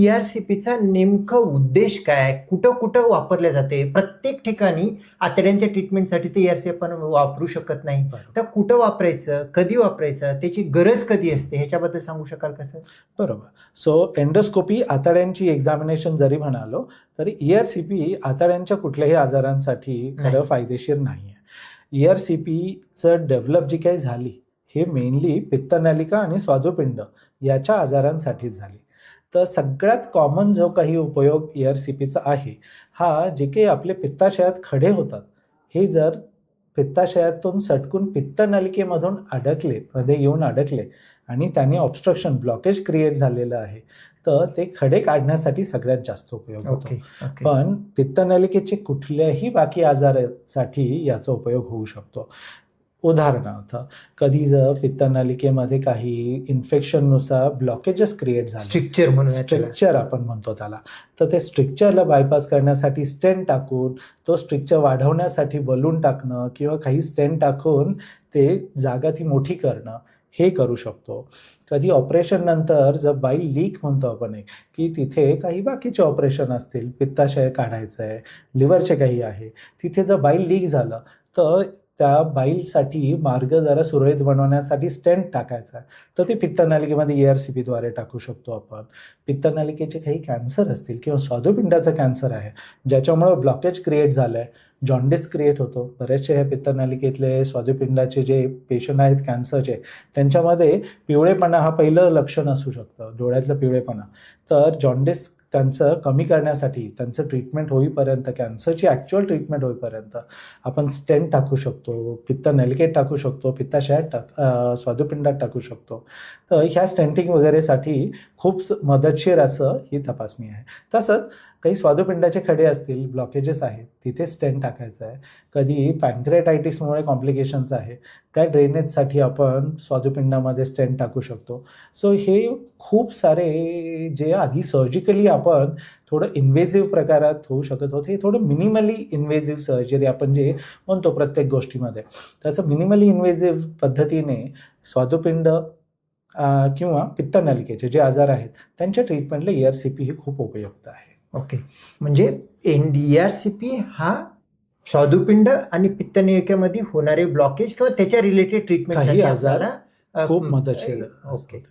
ईआरसीपीचा नेमकं उद्देश काय? कुठं कुठं वापरले जाते? प्रत्येक ठिकाणी आतड्यांच्या ट्रीटमेंटसाठी ते ईआरसी आपण वापरू शकत नाही. तर कुठं वापरायचं? कधी वापरायचं? त्याची गरज कधी असते? ह्याच्याबद्दल सांगू शकाल का सर? बरोबर. सो एंडोस्कोपी आतड्यांची एक्झामिनेशन जरी म्हणालो तरी E ईआरसीपी आतड्यांच्या कुठल्याही आजारांसाठी खरं. फायदेशीर नाही आहे E ईआरसीपीचं डेव्हलप जी काही झाली हे मेनली पित्तनलिका आणि स्वादुपिंड याच्या आजारांसाठी झाली. तर सगळ्यात कॉमन जो काही उपयोग E ईआरसीपीचा आहे हा जे काही आपले पित्ताशयात खडे होतात हे जर पित्ताशयातून सटकून पित्तनलिकेमधून अडकले मध्ये येऊन अडकले आणि त्याने ऑब्स्ट्रक्शन ब्लॉकेज क्रिएट झालेलं आहे तर ते खडे काढण्यासाठी सगळ्यात जास्त उपयोग होतो. Okay okay. पण पित्तनलिकेचे कुठल्याही बाकी आजारासाठी याचा उपयोग होऊ शकतो. उदाहरणार्थ कधी जर पित्तनलिकेमध्ये काही इन्फेक्शननुसार ब्लॉकेजेस क्रिएट झाले. स्ट्रिक्चर म्हणून. स्ट्रिक्चर आपण म्हणतो त्याला. तर ते स्ट्रिक्चरला बायपास करण्यासाठी स्टेन टाकून तो स्ट्रिक्चर वाढवण्यासाठी बलून टाकणं किंवा काही स्टेन टाकून ते जागा ती मोठी करणं हे करू शकतो. कधी ऑपरेशन नंतर जर बाईल लीक म्हणतो आपण एक की तिथे काही बाकीचे ऑपरेशन असतील पित्ताशय काढायचं आहे लिव्हरचे काही आहे तिथे जर बाईल लीक झालं तर त्या बाईलसाठी मार्ग जरा सुरळीत बनवण्यासाठी स्टेंट टाकायचा. आहे तर ते पित्तनालिकेमध्ये ए आर सी पीद्वारे टाकू शकतो आपण. पित्तनालिकेचे काही कॅन्सर असतील किंवा स्वादुपिंडाचा कॅन्सर आहे ज्याच्यामुळं ब्लॉकेज क्रिएट झालं आहे जॉन्डिस क्रिएट होतो. बरेचसे ह्या पित्तनालिकेतले स्वादुपिंडाचे जे पेशंट आहेत कॅन्सरचे त्यांच्यामध्ये पिवळेपणा हा पहिलं लक्षण असू शकतं डोळ्यातलं पिवळेपणा. तर जॉन्डिस त्यांचं कमी करण्यासाठी त्यांचं ट्रीटमेंट होईपर्यंत कॅन्सरची ॲक्च्युअल ट्रीटमेंट होईपर्यंत आपण स्टेंट टाकू शकतो पित्त नेलकेट टाकू शकतो पित्ताशयात टाक स्वादुपिंडात टाकू शकतो. तर ह्या स्टेंटिंग वगैरेसाठी खूप स- मदतशीर असं ही तपासणी आहे. तसंच काही स्वादुपिंडाचे खडे असतील ब्लॉकेजेस आहेत तिथे स्टेंट टाकायचं आहे. कधी पॅन्क्रेटायटिसमुळे कॉम्प्लिकेशन्स आहे त्या ड्रेनेजसाठी आपण स्वादुपिंडामध्ये स्टेंट टाकू शकतो. सो हे खूप सारे जे आधी सर्जिकली आपण थोडं इन्व्हेजिव्ह प्रकारात होऊ शकत होतं हे थोडं मिनिमली इन्व्हेजिव्ह सर्जरी आपण जे म्हणतो प्रत्येक गोष्टीमध्ये. तसं मिनिमली इन्व्हेजिव्ह पद्धतीने स्वादुपिंड किंवा पित्तनलिकेचे जे आजार आहेत त्यांच्या ट्रीटमेंटला ई आर सी पी ही खूप उपयुक्त आहे. ओके. म्हणजे ईआरसीपी हा स्वादुपिंड आणि पित्तनलिकेमध्ये होणारे ब्लॉकेज किंवा त्याच्या रिलेटेड ट्रीटमेंट आजार खूप मदतशीर ओके.